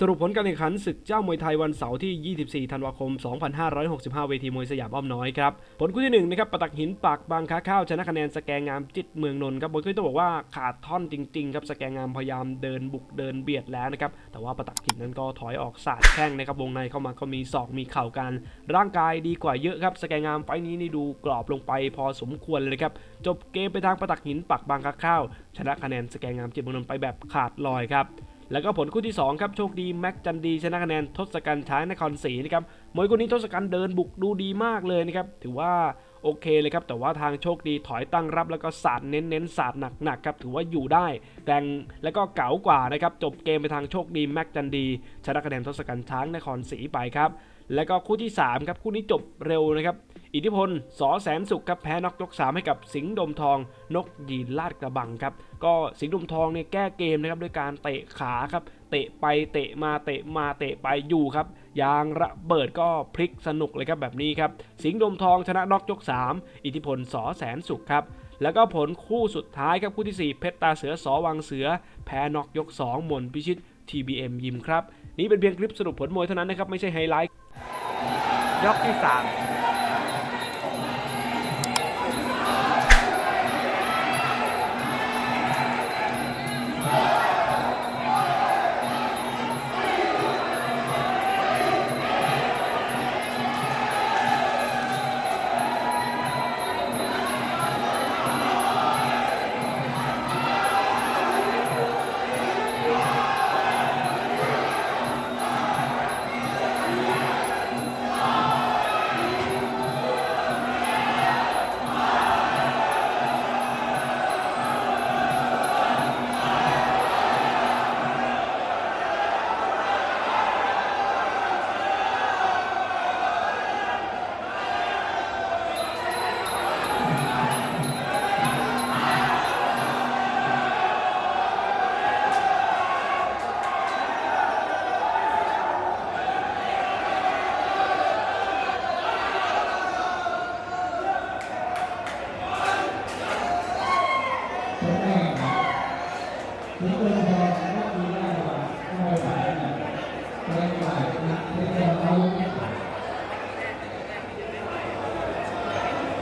สรุปผลการแข่งขันศึกเจ้ามวยไทยวันเสาร์ที่ 24 ธันวาคม 2565 เวทีมวยสยามอ้อมน้อยครับ ผลคู่ที่1นะครับปะตักหินปากบางค้าข้าวชนะคะแนนสแกงงามจิตเมืองนนท์ครับบนคู่ต้องบอกว่าขาดท่อนจริงๆครับสแกงงามพยายามเดินบุกเดินเบียดแล้วนะครับ แต่ว่าปะตักหินนั้นก็ถอยออกสาดแข้งนะครับวงในเข้ามาก็มีศอกมีเข่ากัน ร่างกายดีกว่าเยอะครับสแกงงามไฟนี้นี่ดูกรอบลงไปพอสมควรเลยครับจบเกมไปทางปะตักหินปากบางค้าข้าวชนะคะแนนสแกงงามจิตเมืองนนท์ไปแบบขาดลอยครับ แล้วก็ผลคู่ที่2ครับโชคดีแม็กจันดีชนะคะแนนทศกัณฐ์ช้างนครศรีนะครับมวยคู่นี้ทศกัณฐ์เดินบุกดูดีมากเลยนะครับถือว่าโอเคเลยครับแต่ว่าทางโชคดีถอยตั้งรับแล้วก็สาดเน้นเน้นสาดหนักๆครับถือว่าอยู่ได้แรงแล้วก็เก๋ากว่านะครับจบเกมไปทางโชคดีแม็กจันดีชนะคะแนนทศกัณฐ์ช้างนครศรีไปครับแล้วก็คู่ที่3ครับคู่นี้จบเร็วนะครับ อิทธิพลสอแสนสุขครับแพ้นกยกสามให้กับสิงห์ดมทอง นกยีนลาดกระบังครับ ก็สิงห์ดมทองเนี่ยแก้เกมนะครับด้วยการเตะขาครับ เตะไปเตะมาเตะมาเตะไปอยู่ครับยางระเบิดก็พลิกสนุกเลยครับแบบนี้ครับ สิงห์ดมทองชนะน็อกยก 3 อิทธิพลสอแสนสุขครับ แล้วก็ผลคู่สุดท้ายครับคู่ที่ 4 เพชรตาเสือสอวังเสือ แพ้น็อกยก 2 มนพิชิต TBM ยิมครับ นี่เป็นเพียงคลิปสรุปผลมวยเท่านั้นนะครับ ไม่ใช่ไฮไลท์ ยกที่ 3